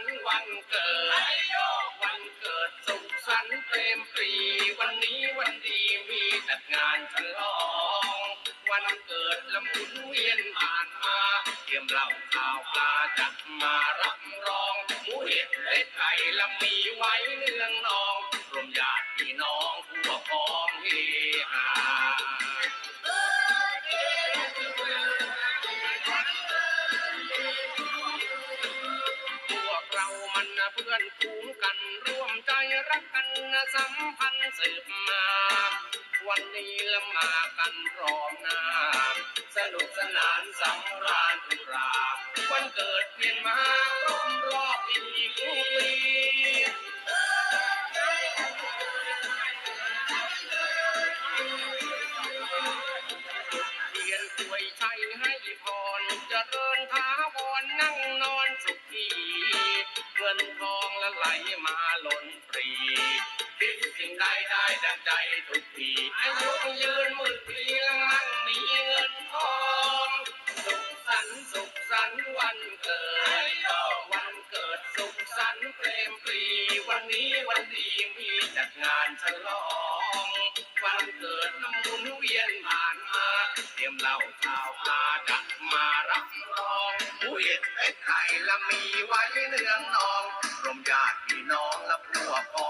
นต์วันเกิด วันเกิดสุขสันต์เต็มปรี วันนี้วันดีมีจัดงานฉลอง วันเกิดละมุนเวียนผ่านมาเตรียมเหล้าข้าวปลาจัดมารับรองหมูเห็ดเล็ดไก่ละมีไว้เนื่องนองรวมญาติพี่น้องทั่วพ้องเฮฮา Happy birthday to you. Happy birthday to you. เรามันเพื่อนฝูงกันร่วมใจรักกันสัมพันธ์สืบมา วันนี้ละมากันพร้อมหน้า สนุกสนานสำราญอุรา วันเกิดเพียนมาครบรอบอีกปีเพียนป่วยชัยให้พรเจริญท้าวรนั่งนอนสุขี เงินทองละไหลมาหล่นปรีคิดสิ่งใดได้ดังใจทุกทีอายุยืนหมื่นปีละมั่งมีเงินทองสุขสันต์สุขสันต์วันเกิดวันเกิดสุขสันต์เปรมปรีวันนี้วันดีมีจัดงานฉลองวันเกิดน้ำมุนเวียนผ่านมาเตรียมเหล้าข่าวปลาดักมารับรองผู้เห็ดเป็ดไก่ละมีไว้เนืองนอง Oh.